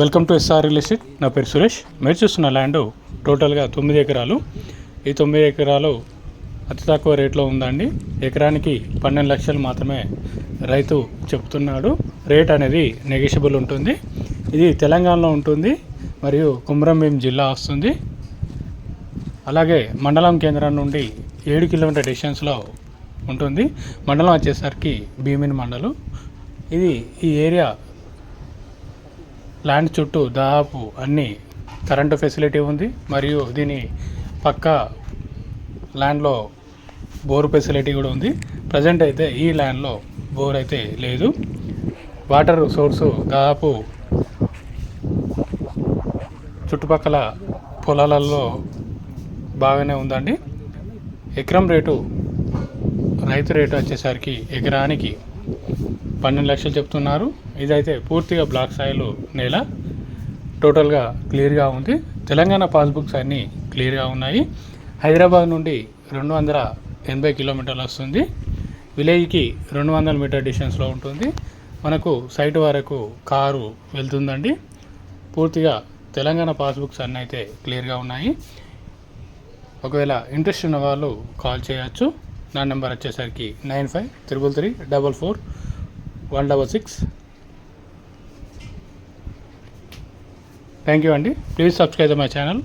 Welcome to SR real estate నా పేరు సురేష్. మీరు చూస్తున్న ల్యాండ్ టోటల్గా తొమ్మిది ఎకరాలు. ఈ తొమ్మిది ఎకరాలు అతి తక్కువ రేట్లో ఉందండి. ఎకరానికి పన్నెండు లక్షలు మాత్రమే రైతు చెప్తున్నాడు. రేట్ అనేది నెగిషియబుల్ ఉంటుంది. ఇది తెలంగాణలో ఉంటుంది మరియు కుమ్రంభీం జిల్లా వస్తుంది. అలాగే మండలం కేంద్రం నుండి ఏడు కిలోమీటర్ డిస్టెన్స్లో ఉంటుంది. మండలం వచ్చేసరికి భీమిని మండలం. ఇది ఈ ఏరియా ల్యాండ్ చుట్టూ దాదాపు అన్ని కరెంటు ఫెసిలిటీ ఉంది. మరియు దీని పక్క ల్యాండ్లో బోర్ ఫెసిలిటీ కూడా ఉంది. ప్రజెంట్ అయితే ఈ ల్యాండ్లో బోర్ అయితే లేదు. వాటర్ సోర్సు దాదాపు చుట్టుపక్కల పొలాలలో బాగానే ఉందండి. ఎకరం రేటు రైతు రేటు వచ్చేసరికి ఎకరానికి పన్నెండు లక్షలు చెప్తున్నారు. ఇదైతే పూర్తిగా బ్లాక్ స్థాయిలో నేల. టోటల్గా క్లియర్గా ఉంది. తెలంగాణ పాస్బుక్స్ అన్నీ క్లియర్గా ఉన్నాయి. హైదరాబాద్ నుండి రెండు వందల ఎనభై కిలోమీటర్లు వస్తుంది. విలేజ్కి రెండు వందల మీటర్ డిస్టెన్స్లో ఉంటుంది. మనకు సైట్ వరకు కారు వెళ్తుందండి. పూర్తిగా తెలంగాణ పాస్బుక్స్ అన్నీ అయితే క్లియర్గా ఉన్నాయి. ఒకవేళ ఇంట్రెస్ట్ ఉన్న వాళ్ళు కాల్ చేయొచ్చు. నా నెంబర్ వచ్చేసరికి nine five triple three double four one double six thank you అండి. Please subscribe my channel.